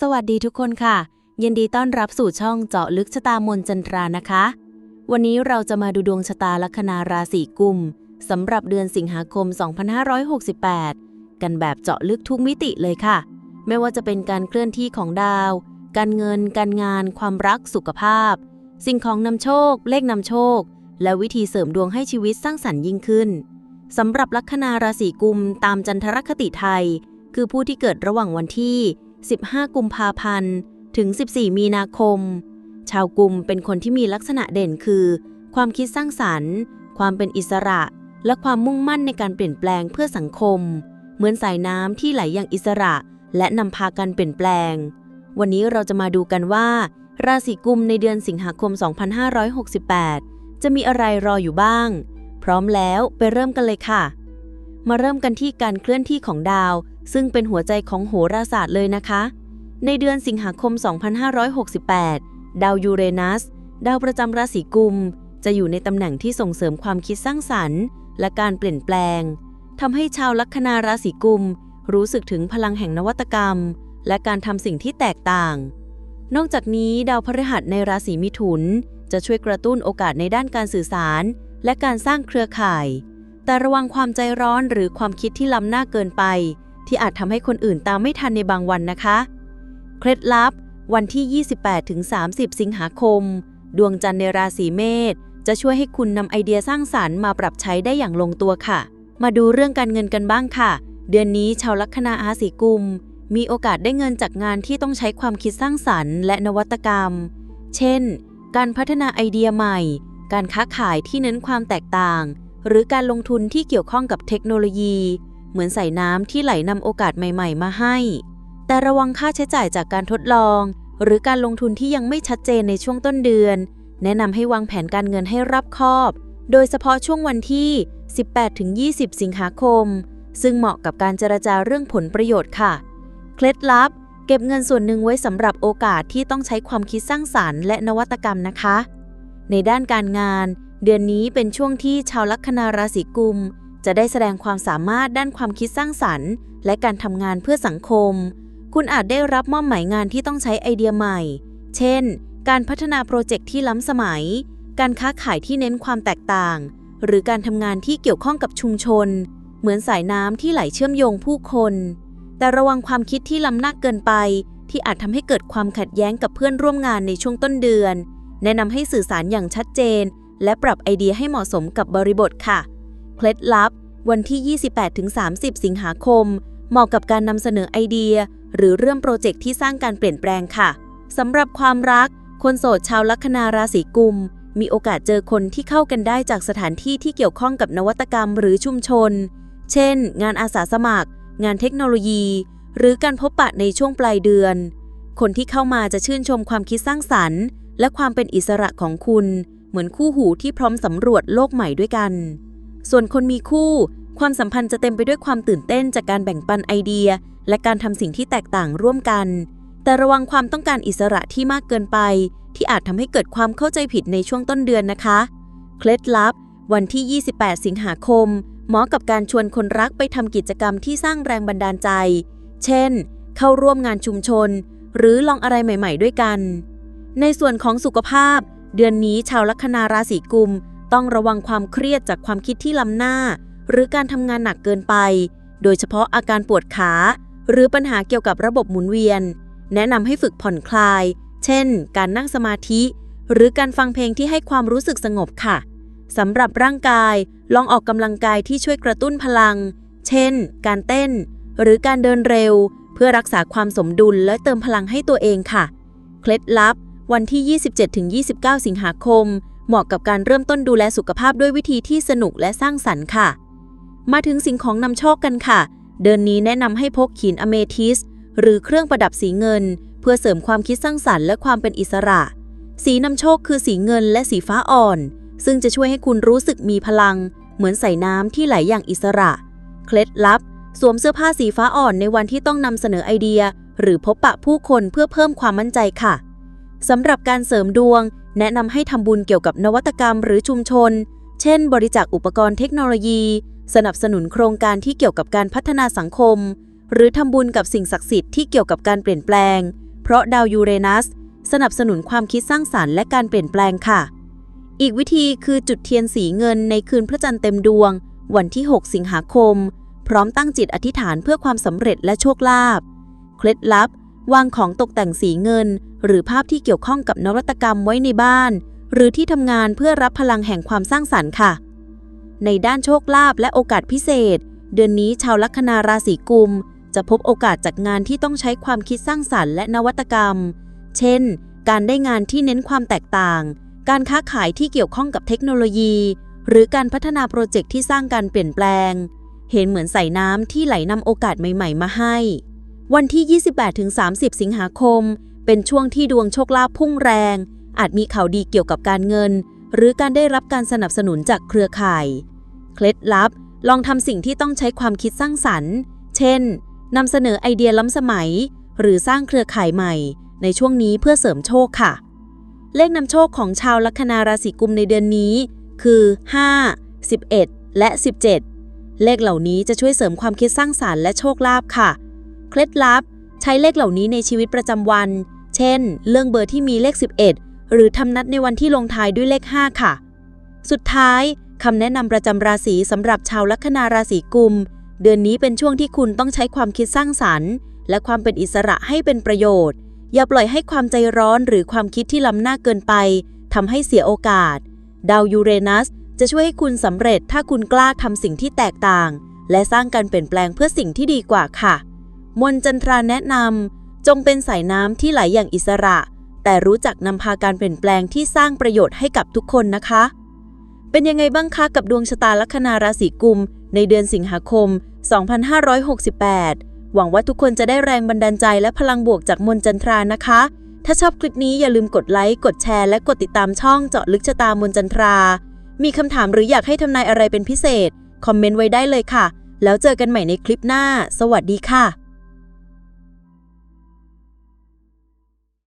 สวัสดีทุกคนค่ะ ยินดีต้อนรับสู่ช่องเจาะลึกชะตามนจันทรานะคะ วันนี้เราจะมาดูดวงชะตาลัคนาราศีกุมสำหรับเดือนสิงหาคม 2568 กันแบบเจาะลึกทุกมิติเลยค่ะ ไม่ว่าจะเป็นการเคลื่อนที่ของดาว การเงิน การงาน ความรักสุขภาพ สิ่งของนำโชค เลขนำโชค และวิธีเสริมดวงให้ชีวิตสร้างสรรค์ยิ่งขึ้นสำหรับลัคนาราศีกุมตามจันทรคติไทย คือผู้ที่เกิดระหว่างวันที่ 15 กุมภาพันธ์ ถึง 14 มีนาคม ชาวกุมเป็นคนที่มีลักษณะเด่นคือ ความคิดสร้างสรรค์ ความเป็นอิสระ และความมุ่งมั่นในการเปลี่ยนแปลงเพื่อสังคม เหมือนสายน้ำที่ไหลอย่างอิสระ และนำพากันเปลี่ยนแปลง วันนี้เราจะมาดูกันว่า ราศีกุมในเดือนสิงหาคม 2568 จะมีอะไรรออยู่บ้าง พร้อมแล้วไปเริ่มกันเลยค่ะ มาเริ่มกันที่การเคลื่อนที่ของดาว ซึ่งเป็นหัวใจของโหราศาสตร์เลยนะคะ ในเดือนสิงหาคม 2568 ดาวยูเรนัส ดาวประจำราศีกุม จะอยู่ในตำแหน่งที่ส่งเสริมความคิดสร้างสรรค์ และการเปลี่ยนแปลงทำให้ชาวลัคนาราศีกุม รู้สึกถึงพลังแห่งนวัตกรรม และการทำสิ่งที่แตกต่าง นอกจากนี้ดาวพฤหัสในราศีมิถุน จะช่วยกระตุ้นโอกาสในด้านการสื่อสาร และการสร้างเครือข่าย แต่ระวังความใจร้อนหรือความคิดที่ล้ำหน้าเกินไป ที่อาจทำให้คนอื่นตามไม่ทันในบางวันนะคะ เคล็ดลับ วันที่ 28-30 สิงหาคม ดวงจันทร์ในราศีเมษจะช่วยให้คุณนำไอเดียสร้างสรรค์มาปรับใช้ได้อย่างลงตัวค่ะ มาดูเรื่องการเงินกันบ้างค่ะ เดือนนี้ชาวลัคนาราศีกุม มีโอกาสได้เงินจากงานที่ต้องใช้ความคิดสร้างสรรค์ และนวัตกรรม เช่น การพัฒนาไอเดียใหม่ การค้าขายที่เน้นความแตกต่าง หรือการลงทุนที่เกี่ยวข้องกับเทคโนโลยี เหมือนใส่น้ำที่ไหลนำโอกาสใหม่ๆ มาให้ แต่ระวังค่าใช้จ่ายจากการทดลอง หรือการลงทุนที่ยังไม่ชัดเจนในช่วงต้นเดือน แนะนำให้วางแผนการเงินให้รอบคอบ โดยเฉพาะช่วงวันที่ 18-20 สิงหาคม ซึ่งเหมาะกับการเจรจาเรื่องผลประโยชน์ค่ะ เคล็ดลับ เก็บเงินส่วนหนึ่งไว้สำหรับโอกาสที่ต้องใช้ความคิดสร้างสารรค์และนวัตกรรมนะคะ ในด้านการงาน เดือนนี้เป็นช่วงที่ชาวลัคนาราศีกุม จะได้แสดงความสามารถด้านความคิดสร้างสรรค์ และการทำงานเพื่อสังคม คุณอาจได้รับมอบหมายงานที่ต้องใช้ไอเดียใหม่ เช่น การพัฒนาโปรเจกต์ที่ล้ำสมัย การค้าขายที่เน้นความแตกต่าง หรือการทำงานที่เกี่ยวข้องกับชุมชน เหมือนสายน้ำที่ไหลเชื่อมโยงผู้คน แต่ระวังความคิดที่ล้ำหน้าเกินไป ที่อาจทำให้เกิดความขัดแย้งกับเพื่อนร่วมงานในช่วงต้นเดือน แนะนำให้สื่อสารอย่างชัดเจน และปรับไอเดียให้เหมาะสมกับบริบทค่ะ เคล็ดลับ วันที่ 28-30 สิงหาคม เหมาะกับการนำเสนอไอเดีย หรือเรื่องโปรเจกต์ที่สร้างการเปลี่ยนแปลงค่ะสำหรับความรัก คนโสดชาวลัคนาราศีกุม มีโอกาสเจอคนที่เข้ากันได้จากสถานที่ที่เกี่ยวข้องกับนวัตกรรมหรือชุมชน เช่น งานอาสาสมัคร งานเทคโนโลยี หรือการพบปะในช่วงปลายเดือน คนที่เข้ามาจะชื่นชมความคิดสร้างสรรค์ และความเป็นอิสระของคุณ เหมือนคู่หูที่พร้อมสำรวจโลกใหม่ด้วยกัน ส่วนคนมีคู่ ความสัมพันธ์จะเต็มไปด้วยความตื่นเต้นจากการแบ่งปันไอเดีย และการทำสิ่งที่แตกต่างร่วมกัน แต่ระวังความต้องการอิสระที่มากเกินไป ที่อาจทำให้เกิดความเข้าใจผิดในช่วงต้นเดือนนะคะ เคล็ดลับ วันที่ 28 สิงหาคมเหมาะกับการชวนคนรักไปทำกิจกรรมที่สร้างแรงบันดาลใจ เช่น เข้าร่วมงานชุมชน หรือลองอะไรใหม่ ๆ ด้วยกัน ในส่วนของสุขภาพ เดือนนี้ชาวลัคนาราศีกุม ต้องระวังความเครียดจากความคิดที่ล้ำหน้า หรือการทำงานหนักเกินไป โดยเฉพาะอาการปวดขา หรือปัญหาเกี่ยวกับระบบหมุนเวียน แนะนำให้ฝึกผ่อนคลาย เช่น การนั่งสมาธิ หรือการฟังเพลงที่ให้ความรู้สึกสงบค่ะสำหรับร่างกายลองออกกำลังกายที่ช่วยกระตุ้นพลัง เช่น การเต้น หรือการเดินเร็ว เพื่อรักษาความสมดุลและเติมพลังให้ตัวเองค่ะ เคล็ดลับ วันที่ 27-29 สิงหาคม เหมาะกับการเริ่มต้นดูแลสุขภาพด้วยวิธีที่สนุกและสร้างสรรค์ค่ะ มาถึงสิ่งของนำโชคกันค่ะ เดือนนี้แนะนำให้พกหินอเมทิสหรือเครื่องประดับสีเงิน เพื่อเสริมความคิดสร้างสรรค์และความเป็นอิสระ สีนำโชคคือสีเงินและสีฟ้าอ่อน ซึ่งจะช่วยให้คุณรู้สึกมีพลัง เหมือนใส่น้ำที่ไหลอย่างอิสระ เคล็ดลับ สวมเสื้อผ้าสีฟ้าอ่อนในวันที่ต้องนำเสนอไอเดีย หรือพบปะผู้คนเพื่อเพิ่มความมั่นใจค่ะสำหรับการเสริมดวง แนะนำให้ทำบุญเกี่ยวกับนวัตกรรมหรือชุมชน เช่น บริจาคอุปกรณ์เทคโนโลยี สนับสนุนโครงการที่เกี่ยวกับการพัฒนาสังคม หรือทำบุญกับสิ่งศักดิ์สิทธิ์ที่เกี่ยวกับการเปลี่ยนแปลง เพราะดาวยูเรนัส สนับสนุนความคิดสร้างสารรค์และการเปลี่ยนแปลงค่ะ อีกวิธีคือจุดเทียนสีเงินในคืนพระจันทร์เต็มดวง วันที่ 6 สิงหาคม พร้อมตั้งจิตอธิษฐานเพื่อความสำเร็จและโชคลาภเคล็ดลับ วางของตกแต่งสีเงิน หรือภาพที่เกี่ยวข้องกับนวัตกรรมไว้ในบ้าน หรือที่ทำงานเพื่อรับพลังแห่งความสร้างสรรค์ค่ะ ในด้านโชคลาภและโอกาสพิเศษ เดือนนี้ชาวลัคนาราศีกุม จะพบโอกาสจากงานที่ต้องใช้ความคิดสร้างสรรค์และนวัตกรรม เช่น การได้งานที่เน้นความแตกต่าง การค้าขายที่เกี่ยวข้องกับเทคโนโลยี หรือการพัฒนาโปรเจกต์ที่สร้างการเปลี่ยนแปลง เห็นเหมือนใส่น้ำที่ไหลนำโอกาสใหม่ ๆ มาให้ วันที่ 28-30 สิงหาคม เป็นช่วงที่ดวงโชคลาภพุ่งแรง อาจมีข่าวดีเกี่ยวกับการเงิน หรือการได้รับการสนับสนุนจากเครือข่าย เคล็ดลับ ลองทำสิ่งที่ต้องใช้ความคิดสร้างสรรค์ เช่นนำเสนอไอเดียล้ำสมัย หรือสร้างเครือข่ายใหม่ ในช่วงนี้เพื่อเสริมโชคค่ะ เลขนำโชคของชาวลัคนาราศีกุมในเดือนนี้ คือ 5 11 และ 17 เลขเหล่านี้จะช่วยเสริมความคิดสร้างสารรค์และโชคลาภค่ะ เคล็ดลับ ใช้เลขเหล่านี้ในชีวิตประจำวัน เช่น เรื่องเบอร์ที่มีเลข 11 หรือทำนัดในวันที่ลงท้ายด้วยเลข 5 ค่ะ สุดท้ายคำแนะนำประจำราศีสำหรับชาวลัคนาราศีกุม เดือนนี้เป็นช่วงที่คุณต้องใช้ความคิดสร้างสรรค์ และความเป็นอิสระให้เป็นประโยชน์ อย่าปล่อยให้ความใจร้อนหรือความคิดที่ล้ำหน้าเกินไปทำให้เสียโอกาส ดาวยูเรนัสจะช่วยให้คุณสำเร็จถ้าคุณกล้าทำสิ่งที่แตกต่าง และสร้างการเปลี่ยนแปลงเพื่อสิ่งที่ดีกว่าค่ะ มนจันทราแนะนำจงเป็นสายน้ำที่ไหลอย่างอิสระ แต่รู้จักนำพาการเปลี่ยนแปลงที่สร้างประโยชน์ให้กับทุกคนนะคะ เป็นยังไงบ้างคะกับดวงชะตาลัคนาราศีกุม ในเดือนสิงหาคม 2568 หวังว่าทุกคนจะได้แรงบันดาลใจและพลังบวกจากมนจันทรานะคะ ถ้าชอบคลิปนี้อย่าลืมกดไลค์กดแชร์และกดติดตามช่องเจาะลึกชะตามนจันทรา มีคำถามหรืออยากให้ทำนายอะไรเป็นพิเศษ คอมเมนต์ไว้ได้เลยค่ะ แล้วเจอกันใหม่ในคลิปหน้า สวัสดีค่ะ